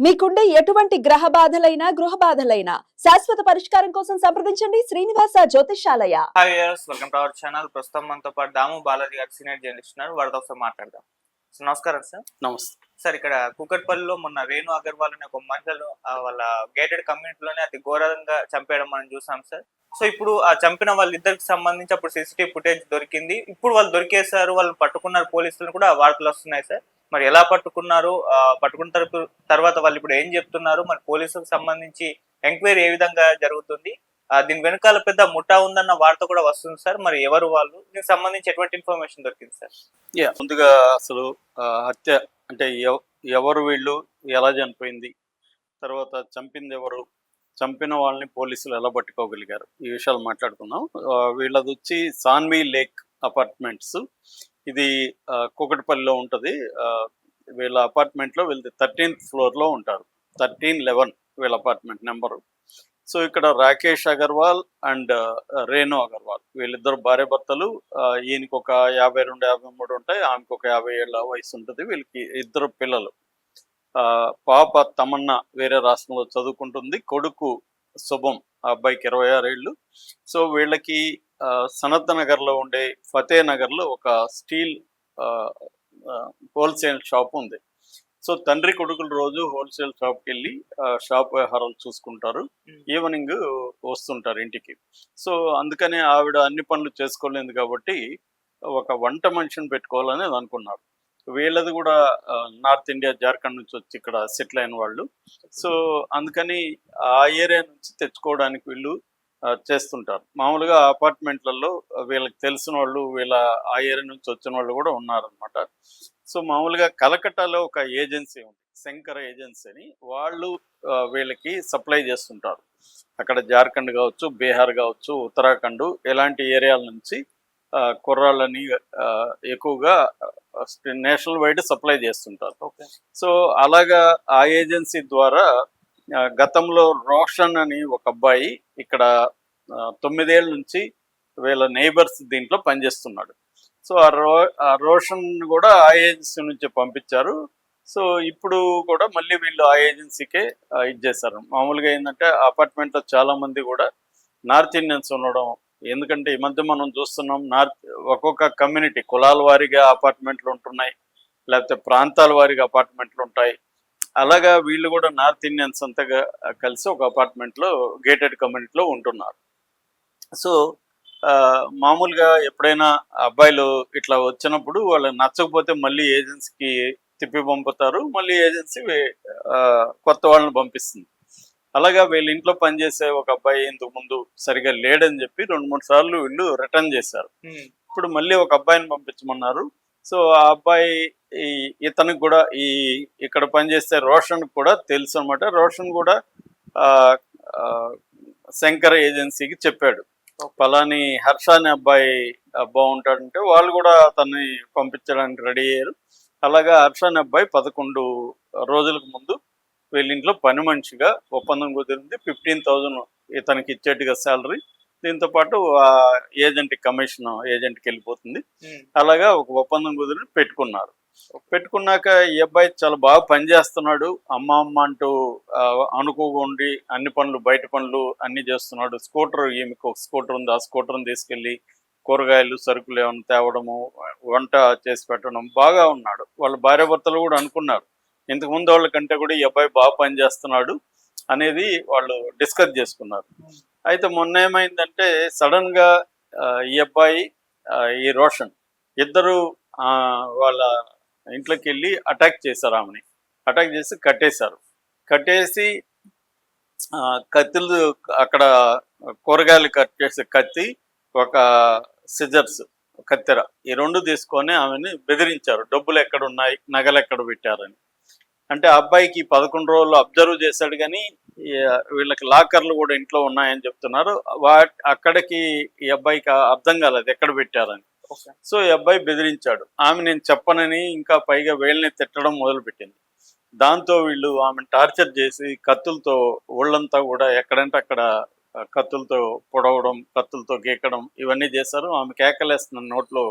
మీకుండే ఎటువంటి గ్రహ బాధలైనా గృహ బాధలైనా శాశ్వత పరిష్కారం కోసం సంప్రదించండి Srinivasa Jyotishalaya hi welcome to our channel ప్రస్తుతం మనతో పాటు దాము బాలాజీ గారు సీనియర్ జర్నలిస్ట్ ఉన్నారు. వారితో ఒకసారి మాట్లాడదాం. నమస్కారం సార్. నమస్తే. సార్ ఇక్కడ కుకట్పల్లిలో మొన్న రేణు అగర్వాల్ అనే ఒక మహిళను వాళ్ళ గేటెడ్ కమ్యూనిటీలోనే అతి ఘోరంగా చంపేయడం మనం చూసాం సార్. సో ఇప్పుడు ఆ చంపిన వాళ్ళిద్దరికి సంబంధించి అప్పుడు సీసీటీవీ ఫుటేజ్ దొరికింది. ఇప్పుడు వాళ్ళు దొరికేశారు వాళ్ళు పట్టుకున్నారు పోలీసులు కూడా వార్తలు వస్తున్నాయి సార్. మరి ఎలా పట్టుకున్నారు? పట్టుకున్న తర్వా- తర్వాత వాళ్ళు ఇప్పుడు ఏం చెప్తున్నారు? మరి పోలీసులకు సంబంధించి ఎంక్వైరీ ఏ విధంగా జరుగుతుంది? దీని వెనకాల పెద్ద ముఠా ఉందన్న వార్త కూడా వస్తుంది సార్. మరి ఎవరు వాళ్ళు? దీనికి సంబంధించి ఎటువంటి ఇన్ఫర్మేషన్ దొరికింది సార్? యా ముందుగా అసలు హత్య అంటే ఎవరు వీళ్ళు? ఎలా చనిపోయింది? తర్వాత చంపింది ఎవరు? చంపిన వాళ్ళని పోలీసులు ఎలా పట్టుకోగలిగారు? ఈ విషయాలు మాట్లాడుకుందాం. వీళ్ళది వచ్చి సాన్వి లేక్ అపార్ట్మెంట్స్ ఇది కూకట్పల్లిలో ఉంటుంది. ఆ, వీళ్ళ అపార్ట్మెంట్లో వీళ్ళది థర్టీన్త్ ఫ్లోర్లో ఉంటారు. థర్టీన్ లెవెన్ వీళ్ళ అపార్ట్మెంట్ నెంబరు సో ఇక్కడ రాకేష్ అగర్వాల్ అండ్ రేణు అగర్వాల్. వీళ్ళిద్దరు భార్య భర్తలు ఈయనకి ఒక యాభై రెండు యాభై మూడు ఉంటాయి ఆమెకు ఒక యాభై ఏళ్ళ వయసు ఉంటుంది వీళ్ళకి ఇద్దరు పిల్లలు. ఆ, పాప తమన్నా వేరే రాష్ట్రంలో చదువుకుంటుంది కొడుకు శుభం ఆ అబ్బాయికి ఇరవై ఆరు ఏళ్ళు. సో వీళ్ళకి ఆ, సనత్ నగర్లో ఉండే ఫతే నగర్లో ఒక స్టీల్ హోల్సేల్ షాప్ ఉంది. సో తండ్రి కొడుకులు రోజు హోల్సేల్ షాప్కి వెళ్ళి షాప్ వ్యవహారాలు చూసుకుంటారు. ఈవినింగ్ వస్తుంటారు ఇంటికి. సో అందుకనే ఆవిడ అన్ని పనులు చేసుకోలేదు కాబట్టి ఒక వంట మనిషిని పెట్టుకోవాలని అనుకున్నారు. వీళ్ళది కూడా నార్త్ ఇండియా జార్ఖండ్ నుంచి వచ్చి ఇక్కడ సెటిల్ అయిన వాళ్ళు. సో అందుకని ఆ ఏరియా నుంచి తెచ్చుకోవడానికి వీళ్ళు చేస్తుంటారు. మామూలుగా అపార్ట్మెంట్లలో వీళ్ళకి తెలిసిన వాళ్ళు వీళ్ళ ఆ ఏరియా నుంచి వచ్చిన వాళ్ళు కూడా ఉన్నారనమాట సో మామూలుగా కలకట్టాలో ఒక ఏజెన్సీ ఉంది. శంకర ఏజెన్సీ అని. వాళ్ళు వీళ్ళకి సప్లై చేస్తుంటారు. అక్కడ జార్ఖండ్ కావచ్చు బీహార్ కావచ్చు ఉత్తరాఖండ్ ఇలాంటి ఏరియాల నుంచి కుర్రాళ్ళని ఎక్కువగా నేషనల్ వైడ్ సప్లై చేస్తుంటారు. సో అలాగా ఆ ఏజెన్సీ ద్వారా గతంలో రోషన్ అని ఒక అబ్బాయి ఇక్కడ తొమ్మిదేళ్ళ నుంచి వీళ్ళ నైబర్స్ దీంట్లో పనిచేస్తున్నాడు. సో ఆ రో ఆ రోషన్ కూడా ఆ ఏజెన్సీ నుంచి పంపించారు. సో ఇప్పుడు కూడా మళ్ళీ వీళ్ళు ఆ ఏజెన్సీకే ఆ, ఇచ్చేసారు మామూలుగా ఏంటంటే అపార్ట్మెంట్లో చాలా మంది కూడా నార్త్ ఇండియన్స్ ఉండడం ఎందుకంటే ఈ మధ్య మనం చూస్తున్నాం నార్త్ ఒక్కొక్క కమ్యూనిటీ కులాల వారీగా అపార్ట్మెంట్లు ఉంటున్నాయి లేకపోతే ప్రాంతాల వారీగా అపార్ట్మెంట్లు ఉంటాయి. అలాగా వీళ్ళు కూడా నార్త్ ఇండియన్స్ అంతగా కలిసి ఒక అపార్ట్మెంట్లో గేటెడ్ కమ్యూనిటీలో ఉంటున్నారు. సో మామూలుగా ఎప్పుడైనా అబ్బాయిలు ఇట్లా వచ్చినప్పుడు వాళ్ళు నచ్చకపోతే మళ్ళీ ఏజెన్సీకి తిప్పి పంపుతారు మళ్ళీ ఏజెన్సీ కొత్త వాళ్ళని పంపిస్తుంది. అలాగా వీళ్ళ ఇంట్లో పనిచేసే ఒక అబ్బాయి ఇంతకు ముందు సరిగా లేడని చెప్పి రెండు మూడు సార్లు వీళ్ళు రిటర్న్ చేశారు. ఇప్పుడు మళ్ళీ ఒక అబ్బాయిని పంపించమన్నారు. సో ఆ అబ్బాయి ఈ ఇతనికి కూడా ఈ ఇక్కడ పనిచేసే రోషన్ కూడా తెలుసు అనమాట రోషన్ కూడా శంకర్ ఏజెన్సీకి చెప్పాడు. పలాని హర్ష అనే అబ్బాయి బాగుంటాడంటే వాళ్ళు కూడా అతన్ని పంపించడానికి రెడీ అయ్యారు. అలాగా హర్ష అనే అబ్బాయి పదకొండు రోజులకు ముందు వీళ్ళ ఇంట్లో పని మనిషిగా ఒప్పందం కుదిరింది. ఫిఫ్టీన్ థౌజండ్ ఇతనికి ఇచ్చేట్టుగా శాలరీ. దీంతో పాటు ఆ ఏజెంట్ కమిషన్ ఏజెంట్కి వెళ్ళిపోతుంది. అలాగా ఒక ఒప్పందం కుదిరి పెట్టుకున్నారు. పెట్టుకున్నాక ఈ అబ్బాయి చాలా బాగా పనిచేస్తున్నాడు అమ్మ అమ్మ అంటూ ఆ, అనుకోగా ఉండి అన్ని పనులు బయట పనులు అన్ని చేస్తున్నాడు. స్కూటర్ ఈమెకు ఒక స్కూటర్ ఉంది. ఆ స్కూటర్ని తీసుకెళ్ళి కూరగాయలు సరుకులు ఏమైనా తేవడము వంట చేసి పెట్టడం బాగా ఉన్నాడు. వాళ్ళ భార్యాభర్తలు కూడా అనుకున్నారు. ఇంతకు ముందు వాళ్ళ కంటే కూడా ఈ అబ్బాయి బాగా పనిచేస్తున్నాడు అనేది వాళ్ళు డిస్కస్ చేసుకున్నారు. అయితే మొన్న ఏమైందంటే సడన్గా ఈ అబ్బాయి ఈ రోషన్ ఇద్దరు ఆ, వాళ్ళ ఇంట్లోకి వెళ్ళి అటాక్ చేశారు ఆమెని. అటాక్ చేసి కట్టేశారు. కట్టేసి కత్తిలు కత్తులు అక్కడ కూరగాయలు కట్ చేసే కత్తి ఒక సిజర్స్ కత్తెర ఈ రెండు తీసుకొని ఆమెని బెదిరించారు. డబ్బులు ఎక్కడ ఉన్నాయి? నగలు ఎక్కడ పెట్టారని. అంటే ఆ అబ్బాయికి పదకొండు రోజులు అబ్జర్వ్ చేశాడు కానీ వీళ్ళకి లాకర్లు కూడా ఇంట్లో ఉన్నాయని చెప్తున్నారు. వా అక్కడికి ఈ అబ్బాయికి అర్థం కాలేదు ఎక్కడ పెట్టారని. సో ఈ అబ్బాయి బెదిరించాడు. ఆమె నేను చెప్పనని ఇంకా పైగా వేళ్ళని తిట్టడం మొదలుపెట్టింది. దాంతో వీళ్ళు ఆమెను టార్చర్ చేసి కత్తులతో ఒళ్ళంతా కూడా ఎక్కడంటే అక్కడ కత్తులతో పొడవడం కత్తులతో గీకడం ఇవన్నీ చేశారు. ఆమె కేకలేస్తున్న నోట్లో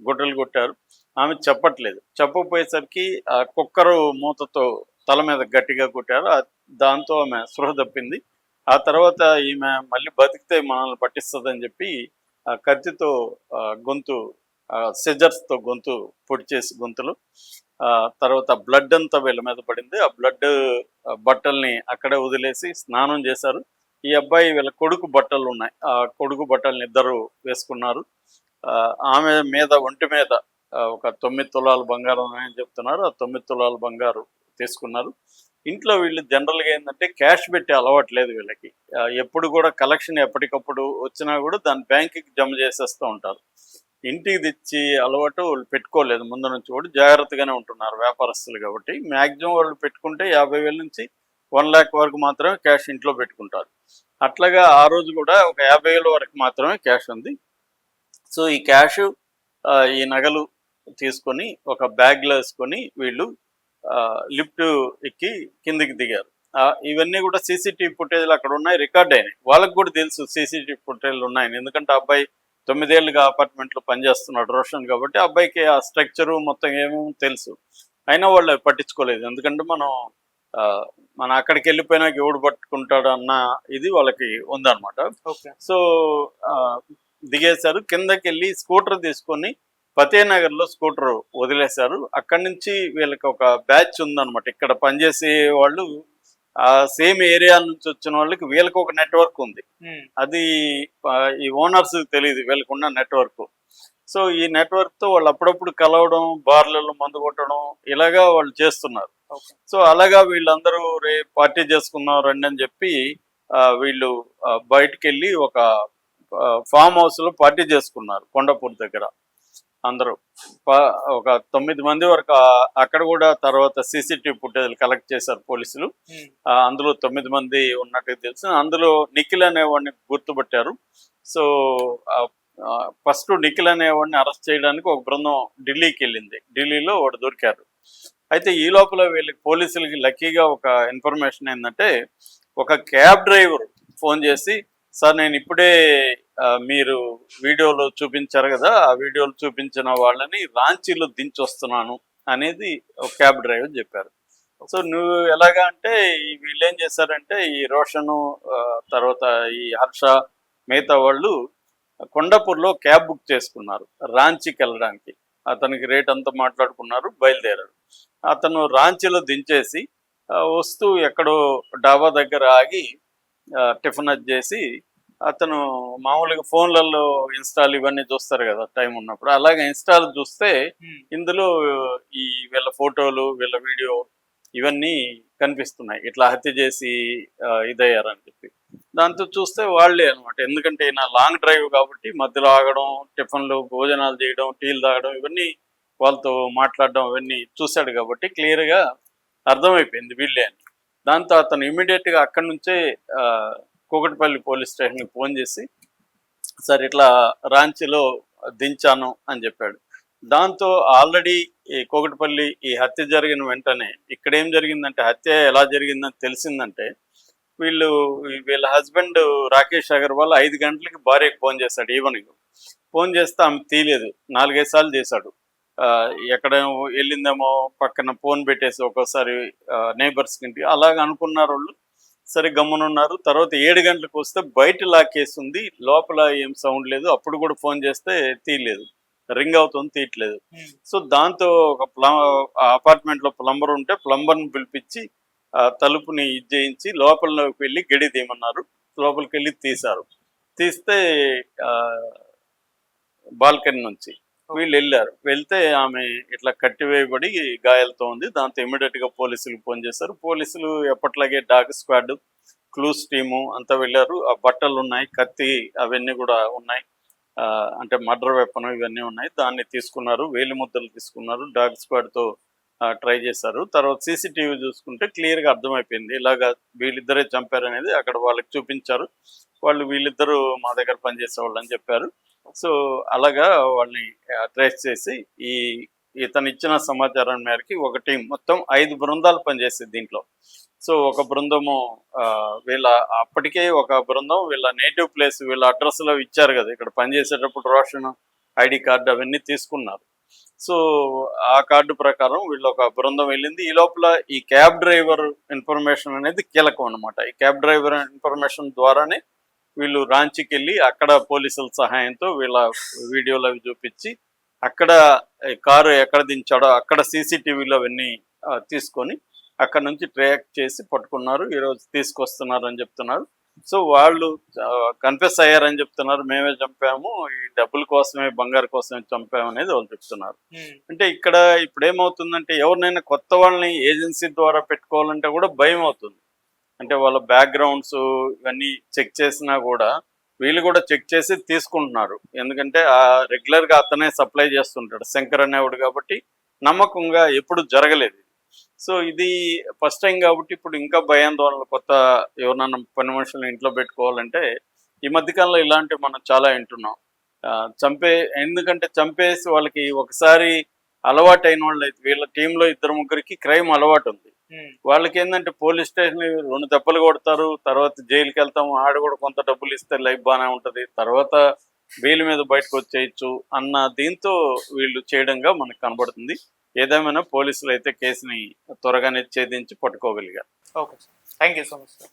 గుడ్డలు కొట్టారు. ఆమె చెప్పట్లేదు. చెప్పకపోయేసరికి ఆ కుక్కరు మూతతో తల మీద గట్టిగా కొట్టారు. దాంతో ఆమె స్పృహ తప్పింది. ఆ తర్వాత ఈమె మళ్ళీ బతికితే మనల్ని పట్టిస్తుందని చెప్పి కత్తితో ఆ, గొంతు సెజర్స్తో గొంతు పొడి చేసి గొంతులు. ఆ తర్వాత బ్లడ్ అంతా వీళ్ళ మీద పడింది. ఆ బ్లడ్ బట్టల్ని అక్కడే వదిలేసి స్నానం చేశారు. ఈ అబ్బాయి వీళ్ళ కొడుకు బట్టలు ఉన్నాయి. ఆ కొడుకు బట్టల్ని ఇద్దరు వేసుకున్నారు. ఆ, ఆమె మీద ఒంటి మీద ఒక తొమ్మిది తులాల బంగారం అని చెప్తున్నారు. ఆ తొమ్మిది తులాల బంగారు తీసుకున్నారు. ఇంట్లో వీళ్ళు జనరల్గా ఏంటంటే క్యాష్ పెట్టే అలవాటు లేదు వీళ్ళకి. ఎప్పుడు కూడా కలెక్షన్ ఎప్పటికప్పుడు వచ్చినా కూడా దాన్ని బ్యాంకుకి జమ చేసేస్తూ ఉంటారు. ఇంటికి తెచ్చి అలవాటు వాళ్ళు పెట్టుకోలేదు. ముందు నుంచి కూడా జాగ్రత్తగానే ఉంటున్నారు వ్యాపారస్తులు కాబట్టి. మ్యాక్సిమం వాళ్ళు పెట్టుకుంటే యాభై వేల నుంచి వన్ ల్యాక్ వరకు మాత్రమే క్యాష్ ఇంట్లో పెట్టుకుంటారు. అట్లాగా ఆ రోజు కూడా ఒక యాభై వేల వరకు మాత్రమే క్యాష్ ఉంది. సో ఈ క్యాష్ ఈ నగలు తీసుకొని ఒక బ్యాగ్లో వేసుకొని వీళ్ళు లిఫ్ట్ ఎక్కి కిందికి దిగారు. ఆ, ఇవన్నీ కూడా సీసీటీవీ ఫుటేజ్లు అక్కడ ఉన్నాయి రికార్డ్ అయినాయి. వాళ్ళకి కూడా తెలుసు సీసీటీవీ ఫుటేజ్లు ఉన్నాయని. ఎందుకంటే అబ్బాయి తొమ్మిదేళ్ళుగా అపార్ట్మెంట్లో పనిచేస్తున్నాడు రోషన్ కాబట్టి అబ్బాయికి ఆ స్ట్రక్చరు మొత్తం ఏమేమో తెలుసు. అయినా వాళ్ళు పట్టించుకోలేదు. ఎందుకంటే మనం ఆ, మనం అక్కడికి వెళ్ళిపోయినాక ఎవడు పట్టుకుంటాడు అన్న ఇది వాళ్ళకి ఉందన్నమాట. ఓకే. సో దిగేశారు. కిందకి వెళ్ళి స్కూటర్ తీసుకొని ఫతేనగర్లో స్కూటర్ వదిలేశారు. అక్కడి నుంచి వీళ్ళకి ఒక బ్యాచ్ ఉందన్నమాట. ఇక్కడ పనిచేసే వాళ్ళు ఆ సేమ్ ఏరియా నుంచి వచ్చిన వాళ్ళకి వీళ్ళకి ఒక నెట్వర్క్ ఉంది. అది ఈ ఓనర్స్ తెలియదు వీళ్ళకి ఉన్న నెట్వర్క్. సో ఈ నెట్వర్క్తో వాళ్ళు అప్పుడప్పుడు కలవడం బార్లలో మందు కొట్టడం ఇలాగా వాళ్ళు చేస్తున్నారు. సో అలాగా వీళ్ళందరూ రే పార్టీ చేసుకుందాం రండి అని చెప్పి వీళ్ళు ఆ, బయటికి వెళ్ళి ఒక ఫామ్ హౌస్లో పార్టీ చేసుకున్నారు కొండపూర్ దగ్గర. అందరూ. ఒక తొమ్మిది మంది వరకు అక్కడ కూడా తర్వాత సీసీటీవీ ఫుటేజ్ కలెక్ట్ చేశారు పోలీసులు. అందులో తొమ్మిది మంది ఉన్నట్టు తెలుసు అందులో నిఖిల్ అనేవాడిని గుర్తుపట్టారు. సో ఫస్ట్ నిఖిల్ అనేవాడిని అరెస్ట్ చేయడానికి ఒక బృందం ఢిల్లీకి వెళ్ళింది. ఢిల్లీలో వాడు దొరికారు. అయితే ఈ లోపల వీళ్ళకి పోలీసులకి లక్కీగా ఒక ఇన్ఫర్మేషన్ ఏంటంటే ఒక క్యాబ్ డ్రైవర్ ఫోన్ చేసి సార్ నేను ఇప్పుడే మీరు వీడియోలో చూపించారు కదా ఆ వీడియోలు చూపించిన వాళ్ళని రాంచీలో దించి వస్తున్నాను అనేది ఒక క్యాబ్ డ్రైవర్ చెప్పారు. సో నువ్వు ఎలాగా అంటే వీళ్ళు ఏం చేశారంటే ఈ రోషను తర్వాత ఈ హర్ష మిగతా వాళ్ళు కొండపూర్లో క్యాబ్ బుక్ చేసుకున్నారు రాంచీకి వెళ్ళడానికి. అతనికి రేట్ అంతా మాట్లాడుకున్నారు బయలుదేరాడు అతను రాంచీలో దించేసి వస్తూ ఎక్కడో డాబా దగ్గర ఆగి టిఫిన్ అది చేసి అతను మామూలుగా ఫోన్లలో ఇన్స్టాల్ ఇవన్నీ చూస్తారు కదా టైం ఉన్నప్పుడు. అలాగే ఇన్స్టాల్ చూస్తే ఇందులో ఈ వీళ్ళ ఫోటోలు వీళ్ళ వీడియో ఇవన్నీ కనిపిస్తున్నాయి. ఇట్లా హత్య చేసి ఇదయ్యారని చెప్పి. దాంతో చూస్తే వాళ్ళే అనమాట ఎందుకంటే నా లాంగ్ డ్రైవ్ కాబట్టి మధ్యలో ఆగడం టిఫిన్లు భోజనాలు చేయడం టీలు తాగడం ఇవన్నీ వాళ్ళతో మాట్లాడడం ఇవన్నీ చూశాడు కాబట్టి క్లియర్గా అర్థమైపోయింది వీళ్ళే అని. దాంతో అతను ఇమీడియట్గా అక్కడి నుంచే కూకట్పల్లి పోలీస్ స్టేషన్కి ఫోన్ చేసి సార్ ఇట్లా రాంచీలో దించాను అని చెప్పాడు. దాంతో ఆల్రెడీ ఈ కోకటిపల్లి ఈ హత్య జరిగిన వెంటనే ఇక్కడ ఏం జరిగిందంటే హత్య ఎలా జరిగిందని తెలిసిందంటే వీళ్ళు వీళ్ళ హస్బెండ్ రాకేష్ అగర్వాల్ ఐదు గంటలకి భార్యకు ఫోన్ చేశాడు ఈవెనింగ్ ఫోన్ చేస్తే ఆమె తీయలేదు. నాలుగైదు సార్లు చేశాడు. ఆ, ఎక్కడ వెళ్ళిందేమో పక్కన ఫోన్ పెట్టేసి ఒక్కోసారి నేబర్స్కి ఇంటికి. అలాగ అనుకున్నారు వాళ్ళు సరే గమ్మునున్నారు. తర్వాత ఏడు గంటలకు వస్తే బయట లాకేస్తుంది లోపల ఏం సౌండ్ లేదు. అప్పుడు కూడా ఫోన్ చేస్తే తీయలేదు. రింగ్ అవుతుంది తీయట్లేదు. సో దాంతో ఒక ప్ల అపార్ట్మెంట్లో ప్లంబర్ ఉంటే ప్లంబర్ని పిలిపించి ఆ తలుపుని ఇది చేయించి లోపలికి వెళ్ళి గడి తీయమన్నారు. లోపలికి వెళ్ళి తీశారు. తీస్తే బాల్కనీ నుంచి. వీళ్ళు వెళ్ళారు వెళ్తే ఆమె ఇట్లా కట్టివేయబడి గాయాలతో ఉంది. దాంతో ఇమీడియట్గా పోలీసులకు ఫోన్ చేశారు. పోలీసులు ఎప్పట్లాగే డాగ్ స్క్వాడ్ క్లూస్ టీము అంతా వెళ్ళారు. ఆ బట్టలు ఉన్నాయి కత్తి అవన్నీ కూడా ఉన్నాయి. ఆ, అంటే మర్డర్ వెపన్ ఇవన్నీ ఉన్నాయి. దాన్ని తీసుకున్నారు. వేలి ముద్దలు తీసుకున్నారు. డాగ్ స్క్వాడ్తో ట్రై చేశారు. తర్వాత సీసీటీవీ చూసుకుంటే క్లియర్గా అర్థమైపోయింది. ఇలాగా వీళ్ళిద్దరే చంపారనేది అక్కడ వాళ్ళకి చూపించారు. వాళ్ళు వీళ్ళిద్దరూ మా దగ్గర పనిచేసే వాళ్ళు అని చెప్పారు. సో అలాగా వాళ్ళని ట్రేస్ చేసి ఈ ఇతను ఇచ్చిన సమాచారం మేరకి ఒక టీం మొత్తం ఐదు బృందాలు పనిచేసేది దీంట్లో. సో ఒక బృందము ఆ, వీళ్ళ అప్పటికే ఒక బృందం వీళ్ళ నేటివ్ ప్లేస్ వీళ్ళ అడ్రస్లో ఇచ్చారు కదా ఇక్కడ పనిచేసేటప్పుడు రోషన్ ఐడి కార్డు అవన్నీ తీసుకున్నారు. సో ఆ కార్డు ప్రకారం వీళ్ళు ఒక బృందం వెళ్ళింది. ఈ లోపల ఈ క్యాబ్ డ్రైవర్ ఇన్ఫర్మేషన్ అనేది కీలకం అనమాట ఈ క్యాబ్ డ్రైవర్ ఇన్ఫర్మేషన్ ద్వారానే వీళ్ళు రాంచీకి వెళ్ళి అక్కడ పోలీసుల సహాయంతో వీళ్ళ వీడియోలు అవి చూపించి అక్కడ కారు ఎక్కడ దించాడో అక్కడ సీసీటీవీలో అవన్నీ తీసుకొని అక్కడ నుంచి ట్రాక్ చేసి పట్టుకున్నారు. ఈరోజు తీసుకొస్తున్నారు అని చెప్తున్నారు. సో వాళ్ళు కన్ఫెస్ అయ్యారని చెప్తున్నారు. మేమే చంపాము. ఈ డబ్బుల కోసమే బంగారు కోసమే చంపాము అనేది వాళ్ళు చెప్తున్నారు. అంటే ఇక్కడ ఇప్పుడు ఏమవుతుందంటే ఎవరినైనా కొత్త వాళ్ళని ఏజెన్సీ ద్వారా పెట్టుకోవాలంటే కూడా భయం అవుతుంది అంటే వాళ్ళ బ్యాక్గ్రౌండ్స్ ఇవన్నీ చెక్ చేసినా కూడా వీళ్ళు కూడా చెక్ చేసి తీసుకుంటున్నారు. ఎందుకంటే ఆ రెగ్యులర్గా అతనే సప్లై చేస్తుంటాడు. శంకర్ అనేవాడు కాబట్టి నమ్మకంగా ఎప్పుడు జరగలేదు. సో ఇది ఫస్ట్ టైం కాబట్టి ఇప్పుడు ఇంకా భయాందోళన కొత్త ఎవరన్నా పని మనుషులను ఇంట్లో పెట్టుకోవాలంటే ఈ మధ్యకాలంలో ఇలాంటివి మనం చాలా వింటున్నాం. ఆ, చంపే ఎందుకంటే చంపేసి వాళ్ళకి ఒకసారి అలవాటు అయిన వాళ్ళు వీళ్ళ టీంలో ఇద్దరు ముగ్గురికి క్రైమ్ అలవాటు ఉంది. వాళ్ళకి ఏంటంటే పోలీస్ స్టేషన్ రెండు దెబ్బలు కొడతారు తర్వాత జైలుకి వెళ్తాము ఆడ కూడా కొంత డబ్బులు ఇస్తే లైఫ్ బాగానే ఉంటది తర్వాత బెయిల్ మీద బయటకు వచ్చేయచ్చు అన్న దీంతో వీళ్ళు చేయడంగా మనకు కనబడుతుంది. ఏదేమైనా పోలీసులు అయితే కేసుని త్వరగానే ఛేదించి పట్టుకోగలిగారు. Okay sir. Thank you so much sir.